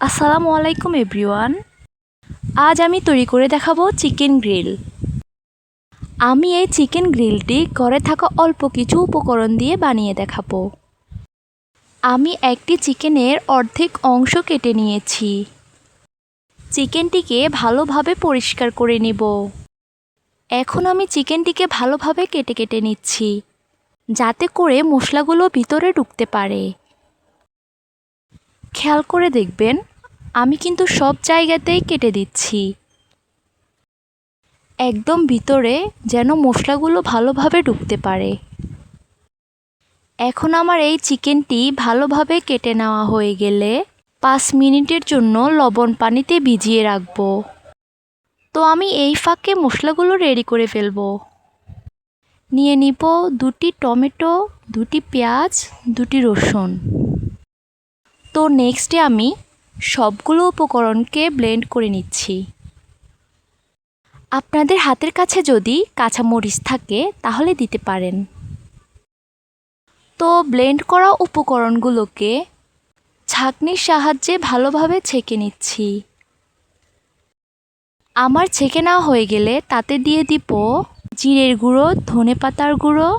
আসসালামু আলাইকুম এভরিওয়ান। আজ আমি তৈরি করে দেখাবো চিকেন গ্রিল। আমি এই চিকেন গ্রিলটি ঘরে থাকা অল্প কিছু উপকরণ দিয়ে বানিয়ে দেখাবো। আমি একটি চিকেনের অর্ধেক অংশ কেটে নিয়েছি। চিকেনটিকে ভালোভাবে পরিষ্কার করে নিব। এখন আমি চিকেনটিকে ভালোভাবে কেটে কেটে নিচ্ছি, যাতে করে মশলাগুলো ভিতরে ঢুকতে পারে। খেয়াল করে দেখবেন আমি কিন্তু সব জায়গাতেই কেটে দিচ্ছি। একদম ভিতরে যেন মশলাগুলো ভালোভাবে ঢুকতে পারে। এখন আমার এই চিকেনটি ভালোভাবে কেটে নেওয়া হয়ে গেলে পাঁচ মিনিটের জন্য লবণ পানিতে ভিজিয়ে রাখব। তো আমি এই ফাঁকে মশলাগুলো রেডি করে ফেলব। নিয়ে নিব দুটি টমেটো, দুটি পেঁয়াজ, দুটি রসুন। তো নেক্সটে আমি সবগুলো উপকরণকে ব্লেন্ড করে নিচ্ছি। আপনাদের হাতের কাছে যদি কাঁচামরিচ থাকে, তাহলে দিতে পারেন। তো ব্লেন্ড করা উপকরণগুলোকে ছাঁকনির সাহায্যে ভালোভাবে ছেঁকে নিচ্ছি। আমার ছেঁকে নেওয়া হয়ে গেলে তাতে দিয়ে দিব জিরের গুঁড়ো, ধনে পাতার গুঁড়ো,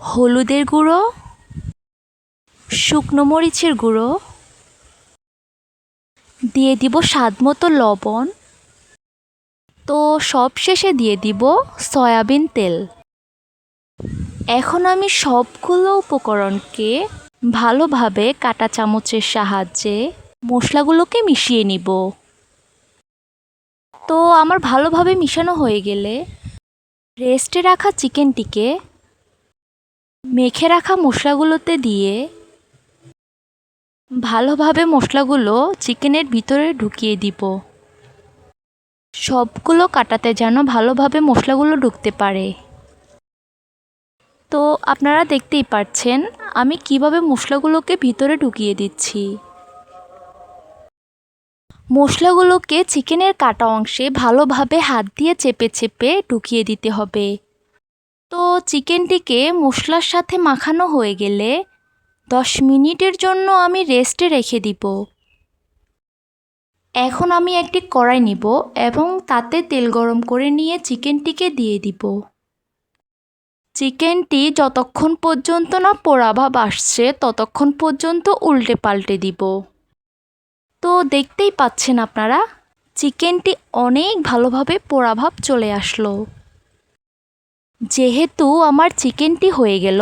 হলুদের গুঁড়ো, শুকনো মরিচের গুঁড়ো দিয়ে দিব স্বাদ মতো লবণ। তো সব শেষে দিয়ে দিব সয়াবিন তেল। এখন আমি সবগুলো উপকরণকে ভালোভাবে কাটা চামচের সাহায্যে মশলাগুলোকে মিশিয়ে নিব। তো আমার ভালোভাবে মিশানো হয়ে গেলে রেস্টে রাখা চিকেনটিকে মেখে রাখা মশলাগুলোতে দিয়ে ভালোভাবে মশলাগুলো চিকেনের ভিতরে ঢুকিয়ে দিব। সবগুলো কাটাতে যেন ভালোভাবে মশলাগুলো ঢুকতে পারে। তো আপনারা দেখতেই পাচ্ছেন, আমি কীভাবে মশলাগুলোকে ভিতরে ঢুকিয়ে দিচ্ছি। মশলাগুলোকে চিকেনের কাটা অংশে ভালোভাবে হাত দিয়ে চেপে চেপে ঢুকিয়ে দিতে হবে। তো চিকেনটিকে মশলার সাথে মাখানো হয়ে গেলে দশ মিনিটের জন্য আমি রেস্টে রেখে দিব। এখন আমি একটি কড়াই নিব এবং তাতে তেল গরম করে নিয়ে চিকেনটিকে দিয়ে দিব। চিকেনটি যতক্ষণ পর্যন্ত না পোড়াভাব আসছে, ততক্ষণ পর্যন্ত উল্টে পাল্টে দিব। তো দেখতেই পাচ্ছেন আপনারা, চিকেনটি অনেক ভালোভাবে পোড়াভাব চলে আসলো। যেহেতু আমার চিকেনটি হয়ে গেল,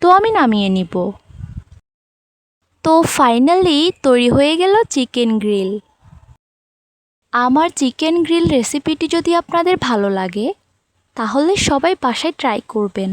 তো আমি নামিয়ে নিব। তো ফাইনালি তৈরি হয়ে গেল চিকেন গ্রিল আমার চিকেন গ্রিল রেসিপিটি যদি আপনাদের ভালো লাগে, তাহলে সবাই বাসায় ট্রাই করবেন।